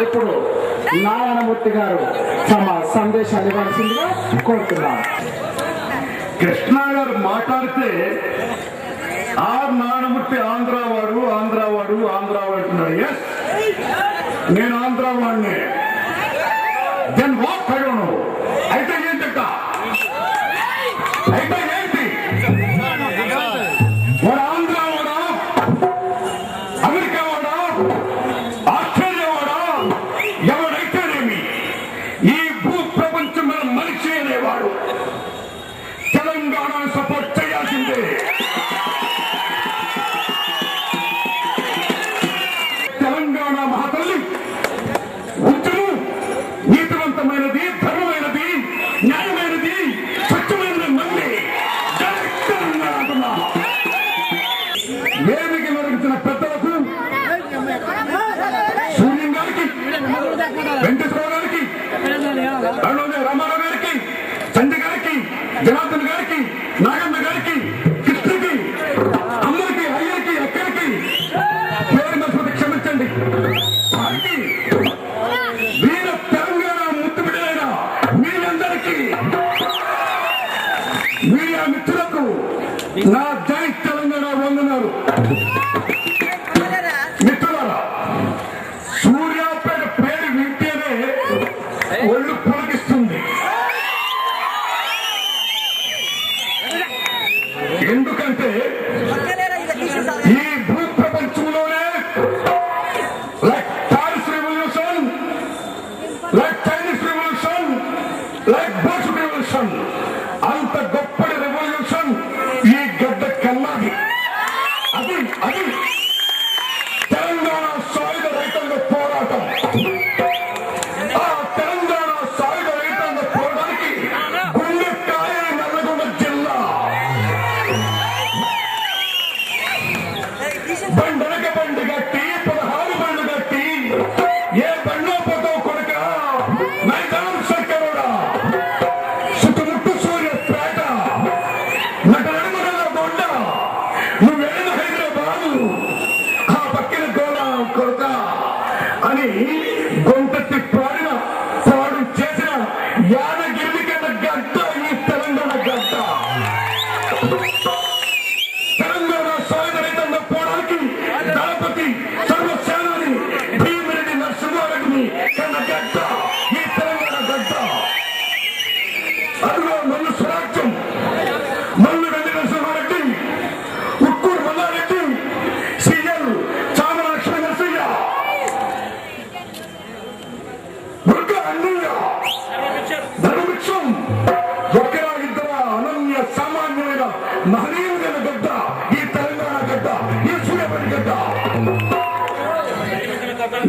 ఇప్పుడు నారాయణమూర్తి గారు తమ సందేశాలు ఇవ్వాల్సిందిగా కోరుతున్నాను కృష్ణా గారు మాట్లాడితే ఆ నారాయణమూర్తి ఆంధ్రవాడు ఆంధ్ర వాడు ఆంధ్ర వాడు నేను జనార్దన్ గారికి నాగన్న గారికి కృష్ణకి అందరికి అయ్యకి అక్కడికి పేరు మర్చిపోతే క్షమించండి. వారికి వీర తెలంగాణ మీరందరికీ మీడియా మిత్రులకు నా పండుగ పండుగ టీ పదహారు పండుగ టీ ఏ పండు పోతావు కొడుక? మైదానం సక్కరోడ సుతుముట్టు సూర్య పేట నటనడుగుల గొండ నువ్వు వెళ్ళిన హైదరాబాదు? ఆ పక్కన గోళ కొడుక అని గొంత తిప్పాడిన పాడు చేసిన యాదగిరి గడ్డ ఈ తెలంగాణ గడ్డ.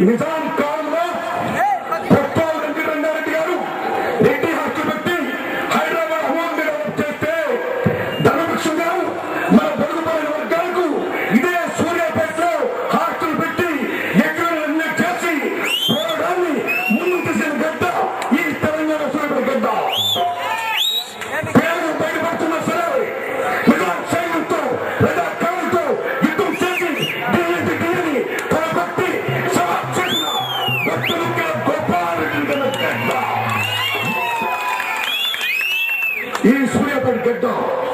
Without go.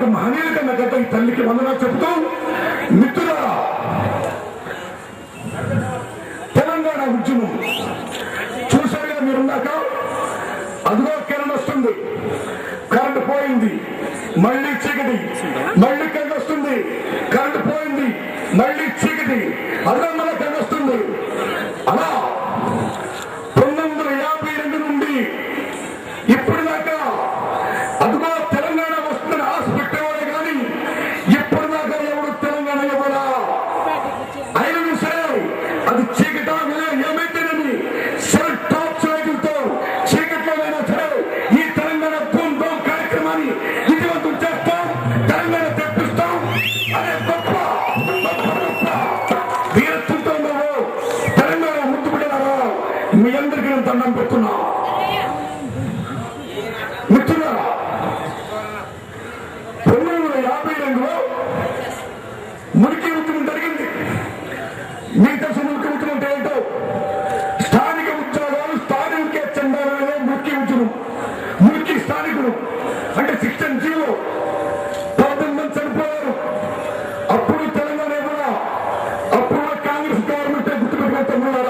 అటువంటి మహనీయుల ఈ తల్లికి వందన చెబుతూ మిత్రుల తెలంగాణ ఉద్యమం చూశారుగా మీరున్నాక? అదిగో కిరణ్ వస్తుంది. కరెంటు పోయింది. మళ్ళీ చీకటి. మళ్ళీ కింద వస్తుంది. కరెంటు పోయింది. మళ్ళీ చీకటి. అదిగో మళ్ళీ కింద వస్తుంది. అలా ಮೂರರ